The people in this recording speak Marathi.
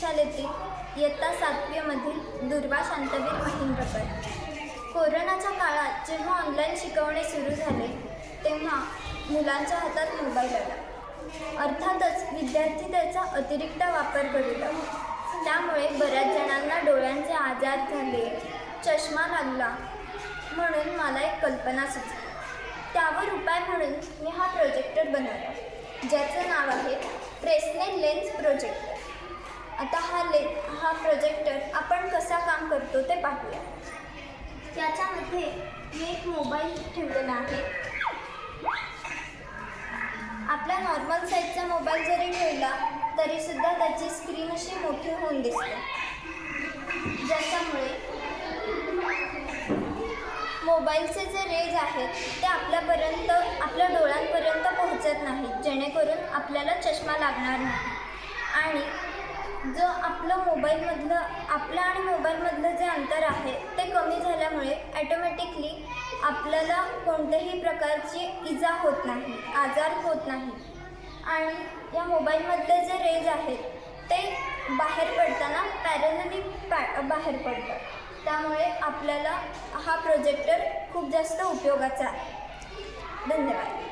शालेतील इयत्ता सातवीमधील दुर्वा शांतवीर महेंद्रकर कोरोनाच्या काळात जेव्हा ऑनलाईन शिकवणे सुरू झाले तेव्हा मुलांच्या हातात मोबाईल आला. अर्थातच विद्यार्थी त्याचा अतिरिक्त वापर करू लागला त्यामुळे बऱ्याच जणांना डोळ्यांचे आजार झाले चष्मा लागला म्हणून मला एक कल्पना सुचली. त्यावर उपाय म्हणून मी हा प्रोजेक्टर बनवला. ज्याचं नाव आहे प्रेसने लेन्स प्रोजेक्टर आता हा ले हा प्रोजेक्टर आपण कसा काम करतो ते पाहूया. त्याच्यामध्ये मी एक मोबाईल ठेवलेला आहे. आपला नॉर्मल साईजचा मोबाईल जरी ठेवला तरीसुद्धा त्याची स्क्रीन अशी मोठी होऊन दिसते. ज्याच्यामुळे मोबाईलचे जे रेज आहेत ते आपल्यापर्यंत आपल्या डोळ्यांपर्यंत पोहोचत नाहीत. जेणेकरून आपल्याला चष्मा लागणार नाही. आणि जो आपलं मोबाईलमधलं आपलं आणि मोबाईलमधलं जे अंतर आहे ते कमी झाल्यामुळे ॲटोमॅटिकली आपल्याला कोणत्याही प्रकारची इजा होत नाही आजार होत नाही. आणि या मोबाईलमधले जे रेज आहेत ते बाहेर पडताना पॅरलली पॅ बाहेर पडतात त्यामुळे आपल्याला हा प्रोजेक्टर खूप जास्त उपयोगाचा आहे. धन्यवाद.